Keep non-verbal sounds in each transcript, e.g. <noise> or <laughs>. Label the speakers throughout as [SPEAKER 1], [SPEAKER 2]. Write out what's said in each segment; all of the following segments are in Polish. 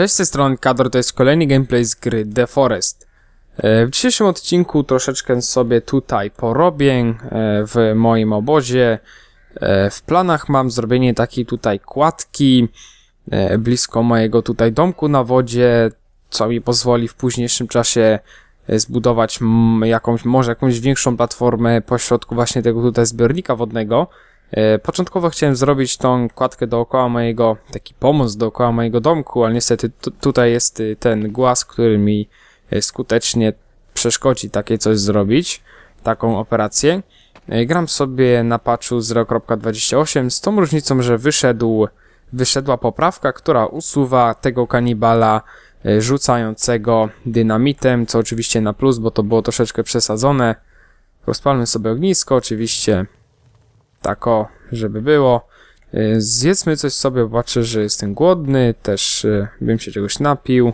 [SPEAKER 1] Cześć, z tej strony Kador, to jest kolejny gameplay z gry The Forest. E, W dzisiejszym odcinku troszeczkę sobie tutaj porobię e, w moim obozie. E, W planach mam zrobienie takiej tutaj kładki blisko mojego tutaj domku na wodzie, co mi pozwoli w późniejszym czasie zbudować jakąś, może jakąś większą platformę pośrodku właśnie tego tutaj zbiornika wodnego. E, Początkowo chciałem zrobić tą kładkę dookoła mojego, taki pomost dookoła mojego domku, ale niestety tu- tutaj jest y, ten głaz, który mi y, skutecznie przeszkodzi takie coś zrobić, taką operację. E, Gram sobie na patchu 0.28 z tą różnicą, że wyszedł, wyszedła poprawka, która usuwa tego kanibala e, rzucającego dynamitem, co oczywiście na plus, bo to było troszeczkę przesadzone. Rozpalmy sobie ognisko, oczywiście tak o, żeby było. Y, Zjedzmy coś sobie, zobaczę, że jestem głodny, też y, bym się czegoś napił.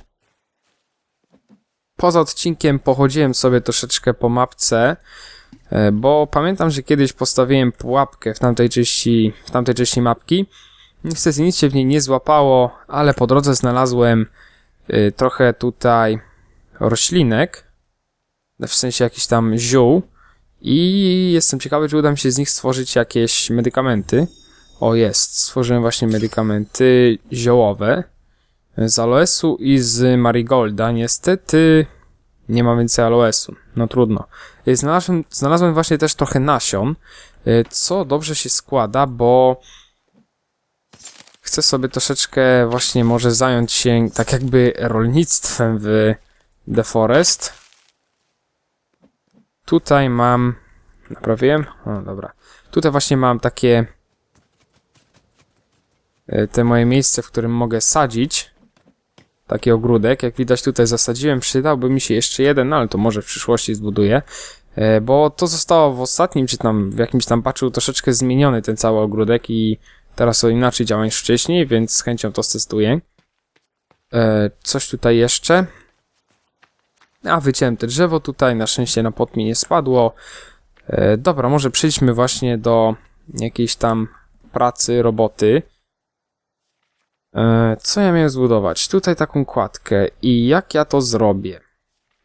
[SPEAKER 1] Poza odcinkiem pochodziłem sobie troszeczkę po mapce, y, bo pamiętam, że kiedyś postawiłem pułapkę w tamtej części, w tamtej części mapki. Niestety nic się w niej nie złapało, ale po drodze znalazłem trochę tutaj roślinek, w sensie jakichś tam ziół, i jestem ciekawy, czy uda mi się z nich stworzyć jakieś medykamenty. O, jest. Stworzyłem właśnie medykamenty ziołowe z aloesu i z marigolda. Niestety nie ma więcej aloesu. No trudno. Y, Znalazłem, znalazłem właśnie też trochę nasion, y, co dobrze się składa, bo chcę sobie troszeczkę właśnie może zająć się tak jakby rolnictwem w The Forest. Tutaj mam. Naprawiłem? O, dobra. Tutaj właśnie mam takie. e, Te moje miejsce, w którym mogę sadzić. Taki ogródek. Jak widać, tutaj zasadziłem. Przydałby mi się jeszcze jeden, no ale to może w przyszłości zbuduję. E, Bo to zostało w ostatnim, czy tam w jakimś tam patchu troszeczkę zmieniony ten cały ogródek i teraz to inaczej działa niż wcześniej, więc z chęcią to testuję. E, Coś tutaj jeszcze. A, wyciąłem te drzewo tutaj, na szczęście na pot mi nie spadło. E, dobra, może przejdźmy właśnie do jakiejś tam pracy, roboty. E, co ja miałem zbudować? Tutaj taką kładkę i jak ja to zrobię?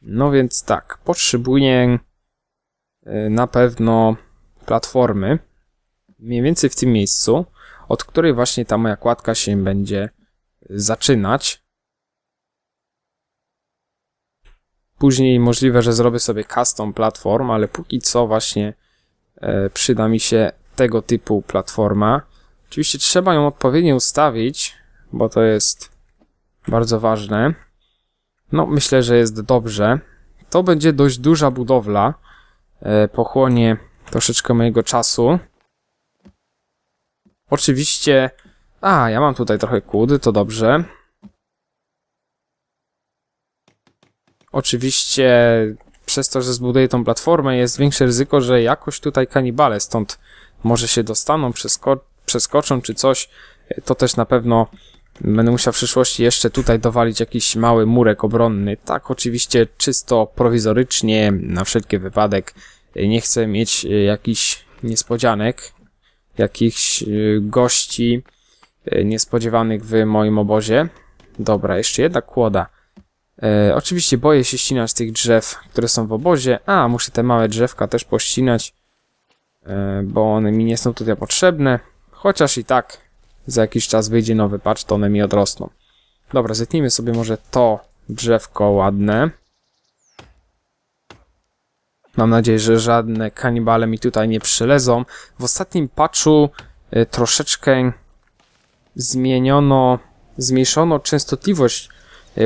[SPEAKER 1] No więc tak, potrzebuję e, na pewno platformy, mniej więcej w tym miejscu, od której właśnie ta moja kładka się będzie zaczynać. Później możliwe, że zrobię sobie custom platform, ale póki co właśnie e, przyda mi się tego typu platforma. Oczywiście trzeba ją odpowiednio ustawić, bo to jest bardzo ważne. No, myślę, że jest dobrze. To będzie dość duża budowla. E, pochłonie troszeczkę mojego czasu. Oczywiście. A, ja mam tutaj trochę kłódy, to dobrze. Oczywiście przez to, że zbuduję tą platformę jest większe ryzyko, że jakoś tutaj kanibale stąd może się dostaną, przesko przeskoczą czy coś. To też na pewno będę musiał w przyszłości jeszcze tutaj dowalić jakiś mały murek obronny. Tak, oczywiście czysto prowizorycznie, na wszelki wypadek. Nie chcę mieć e, jakichś niespodzianek, jakichś e, gości e, niespodziewanych w moim obozie. Dobra, jeszcze jedna kłoda. E, oczywiście boję się ścinać tych drzew, które są w obozie. A, muszę te małe drzewka też pościnać, e, bo one mi nie są tutaj potrzebne. Chociaż i tak za jakiś czas wyjdzie nowy patch, to one mi odrosną. Dobra, zetnijmy sobie może to drzewko ładne. Mam nadzieję, że żadne kanibale mi tutaj nie przylezą. W ostatnim patchu e, troszeczkę zmieniono, zmniejszono częstotliwość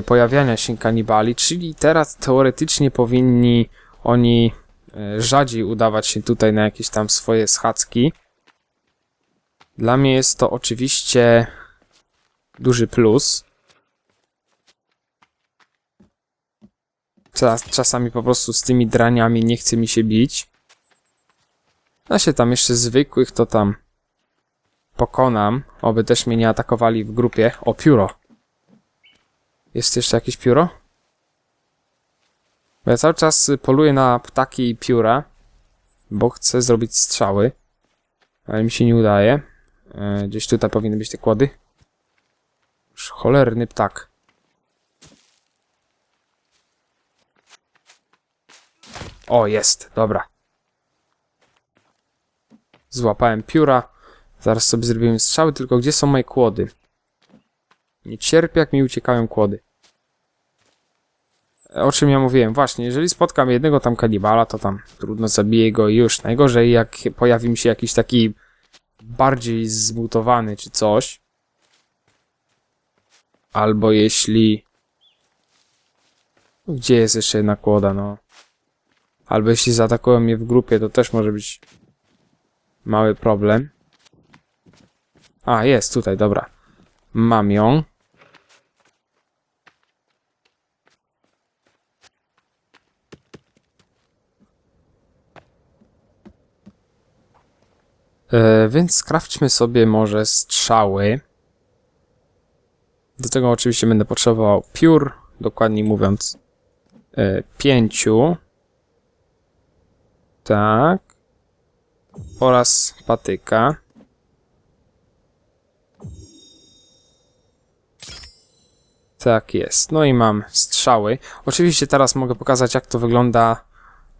[SPEAKER 1] pojawiania się kanibali, czyli teraz teoretycznie powinni oni e, rzadziej udawać się tutaj na jakieś tam swoje schadzki. Dla mnie jest to oczywiście duży plus. Czas, czasami po prostu z tymi draniami nie chce mi się bić. A się tam jeszcze zwykłych to tam pokonam, oby też mnie nie atakowali w grupie. O, pióro. Jest jeszcze jakieś pióro? Bo ja cały czas poluję na ptaki i pióra, bo chcę zrobić strzały, ale mi się nie udaje. E, gdzieś tutaj powinny być te kłody. Już cholerny ptak. O, jest, dobra. Złapałem pióra. Zaraz sobie zrobimy strzały, tylko gdzie są moje kłody? Nie cierpię, jak mi uciekają kłody. O czym ja mówiłem? Właśnie, jeżeli spotkam jednego tam kanibala, to tam trudno zabiję go i już. Najgorzej, jak pojawi mi się jakiś taki bardziej zmutowany czy coś. Albo jeśli... Gdzie jest jeszcze jedna kłoda, no? Albo jeśli zaatakują mnie w grupie, to też może być mały problem. A, jest tutaj, dobra. Mam ją. E, więc skrawdźmy sobie może strzały. Do tego oczywiście będę potrzebował piór, dokładniej mówiąc e, pięciu. Tak. Oraz patyka. Tak jest. No i mam strzały. Oczywiście teraz mogę pokazać, jak to wygląda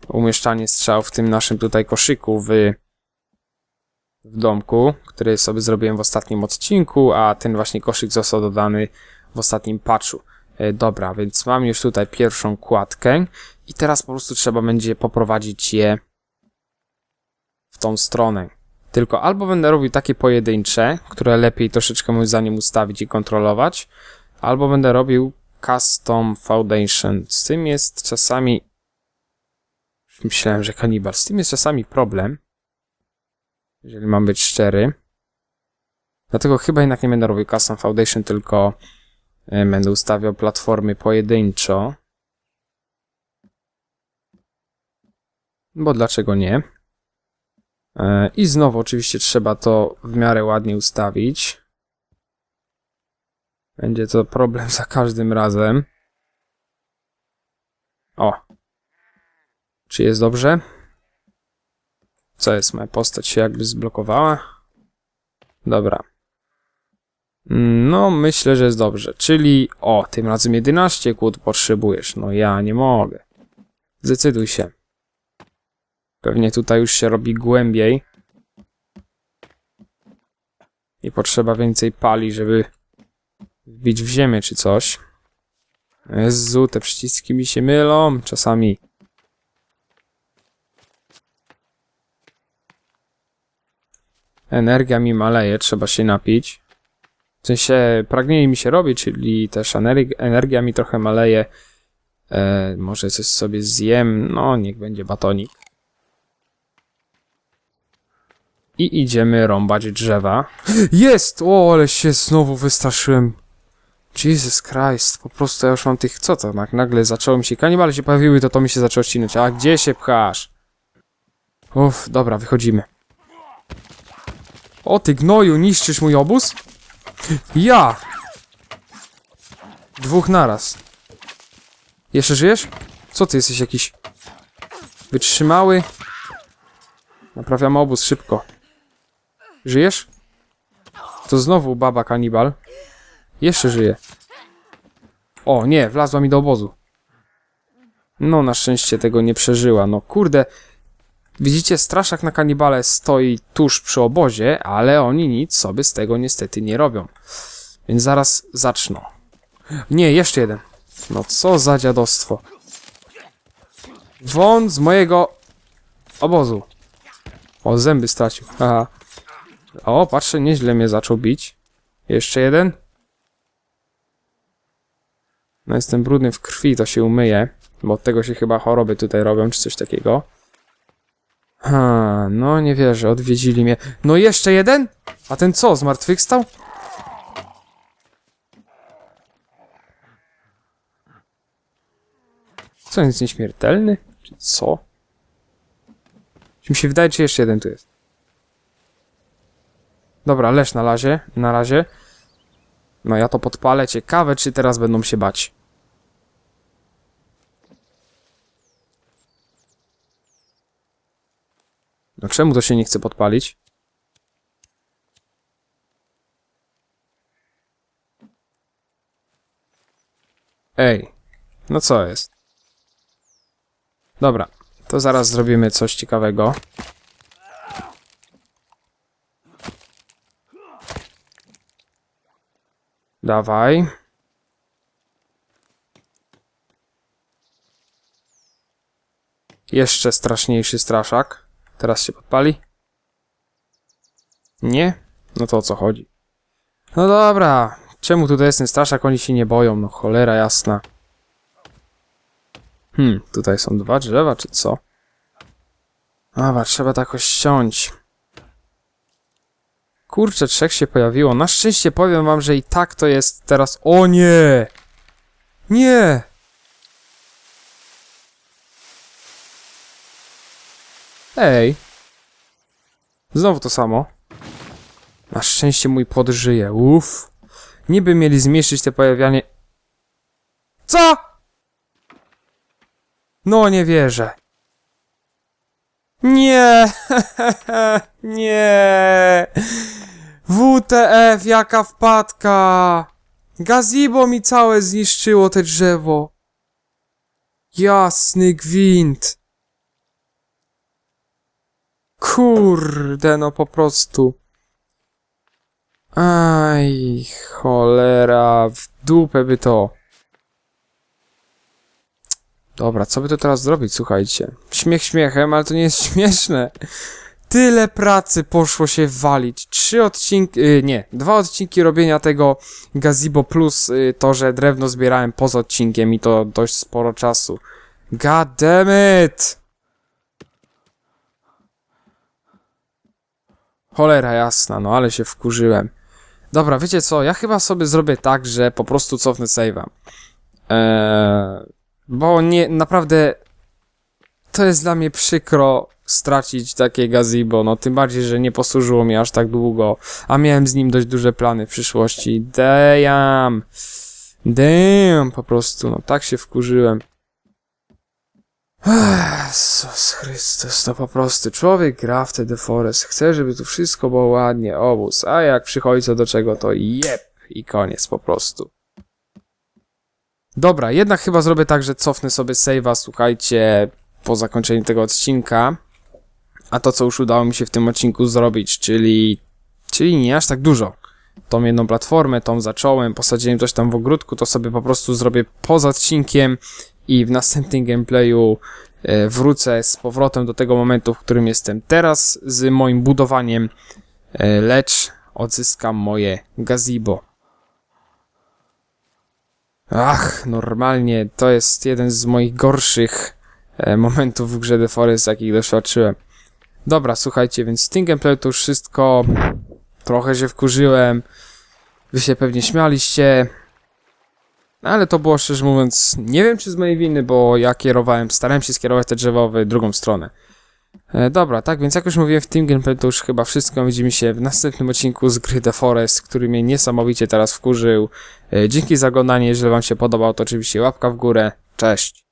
[SPEAKER 1] umieszczanie strzał w tym naszym tutaj koszyku w, w domku, który sobie zrobiłem w ostatnim odcinku, a ten właśnie koszyk został dodany w ostatnim patchu. E, Dobra, więc mam już tutaj pierwszą kładkę i teraz po prostu trzeba będzie poprowadzić je w tą stronę. Tylko albo będę robił takie pojedyncze, które lepiej troszeczkę moim zdaniem ustawić i kontrolować, albo będę robił custom foundation. Z tym jest czasami myślałem, że kanibal. Z tym jest czasami problem, jeżeli mam być szczery. Dlatego chyba jednak nie będę robił custom foundation, tylko e, będę ustawiał platformy pojedynczo. Bo dlaczego nie? E, I znowu oczywiście trzeba to w miarę ładnie ustawić. Będzie to problem za każdym razem. O. Czy jest dobrze? Co jest? Moja postać się jakby zblokowała? Dobra. No, myślę, że jest dobrze. Czyli, o, tym razem 11 kłód potrzebujesz. No ja nie mogę. Zdecyduj się. Pewnie tutaj już się robi głębiej. I potrzeba więcej pali, żeby wbić w ziemię czy coś. Jezu, te przyciski mi się mylą czasami. Energia mi maleje, trzeba się napić. W sensie pragnienie mi się robi, czyli też energ- energia mi trochę maleje. E, może coś sobie zjem, no niech będzie batonik. I idziemy rąbać drzewa. <laughs> Jest! O, ale się znowu wystraszyłem. Jesus Christ, po prostu ja już mam tych... Co to? Jak nagle zaczęło mi się... Kanibale się pojawiły, to to mi się zaczęło ścinać. A gdzie się pchasz? Uff, dobra, wychodzimy. O, ty gnoju, niszczysz mój obóz? Ja! Dwóch naraz. Jeszcze żyjesz? Co ty jesteś jakiś... Wytrzymały? Naprawiam obóz szybko. Żyjesz? To znowu baba kanibal. Jeszcze żyje. O, nie, wlazła mi do obozu. No, na szczęście tego nie przeżyła. No, kurde. Widzicie, straszak na kanibale stoi tuż przy obozie, ale oni nic sobie z tego niestety nie robią. Więc zaraz zaczną. Nie, jeszcze jeden. No co za dziadostwo. Won z mojego obozu. O, zęby stracił. Aha. O, patrzę, nieźle mnie zaczął bić. Jeszcze jeden. No jestem brudny w krwi, to się umyję. Bo od tego się chyba choroby tutaj robią, czy coś takiego. Ha, no nie wierzę, odwiedzili mnie. No jeszcze jeden? A ten co, zmartwychwstał? Co, jest nieśmiertelny? Czy co? Czy mi się wydaje, czy jeszcze jeden tu jest? Dobra, leż na razie, na razie. No ja to podpalę. Ciekawe, czy teraz będą się bać. No czemu to się nie chce podpalić? Ej, no co jest? Dobra, to zaraz zrobimy coś ciekawego. Dawaj. Jeszcze straszniejszy straszak. Teraz się podpali. Nie? No to o co chodzi? No dobra. Czemu tutaj jest ten straszak? Oni się nie boją. No cholera jasna. Hmm, tutaj są dwa drzewa, czy co? Dobra, trzeba to jakoś ściąć. Kurczę, trzech się pojawiło. Na szczęście powiem wam, że i tak to jest teraz... O nie! Nie! Ej. Znowu to samo. Na szczęście mój pod żyje. Uff. Niby mieli zmniejszyć te pojawianie... Co? No nie wierzę. Nie! <laughs> nie! WTF, jaka wpadka! Gazebo mi całe zniszczyło te drzewo. Jasny gwint. Kurde, no po prostu. Aj, cholera, w dupę by to. Dobra, co by to teraz zrobić, słuchajcie? Śmiech śmiechem, ale to nie jest <laughs> śmieszne. Tyle pracy poszło się walić. Trzy odcinki, yy, nie, dwa odcinki robienia tego gazebo plus yy, to, że drewno zbierałem poza odcinkiem i to dość sporo czasu. God damn it! Cholera jasna, no ale się wkurzyłem. Dobra, wiecie co, ja chyba sobie zrobię tak, że po prostu cofnę save'a. Eee, bo nie, naprawdę to jest dla mnie przykro stracić takie gazebo, no tym bardziej, że nie posłużyło mi aż tak długo, a miałem z nim dość duże plany w przyszłości. Damn! Damn, po prostu, no tak się wkurzyłem. Jezus Chrystus, to po prostu człowiek gra w te The Forest, chce, żeby tu wszystko było ładnie, obóz, a jak przychodzi co do czego, to jep i koniec po prostu. Dobra, jednak chyba zrobię tak, że cofnę sobie save'a, słuchajcie, po zakończeniu tego odcinka. A to, co już udało mi się w tym odcinku zrobić, czyli, czyli nie aż tak dużo. Tą jedną platformę, tą zacząłem, posadziłem coś tam w ogródku, to sobie po prostu zrobię poza odcinkiem i w następnym gameplayu e, wrócę z powrotem do tego momentu, w którym jestem teraz z moim budowaniem, e, lecz odzyskam moje gazebo. Ach, normalnie to jest jeden z moich gorszych e, momentów w grze The Forest, jakich doświadczyłem. Dobra, słuchajcie, więc w tym gameplayu to już wszystko. Trochę się wkurzyłem. Wy się pewnie śmialiście. Ale to było szczerze mówiąc, nie wiem czy z mojej winy, bo ja kierowałem, starałem się skierować te drzewa w drugą stronę. E, dobra, tak więc jak już mówiłem w tym gameplayu to już chyba wszystko. Widzimy się w następnym odcinku z gry The Forest, który mnie niesamowicie teraz wkurzył. E, dzięki za oglądanie, jeżeli wam się podobał to oczywiście łapka w górę. Cześć!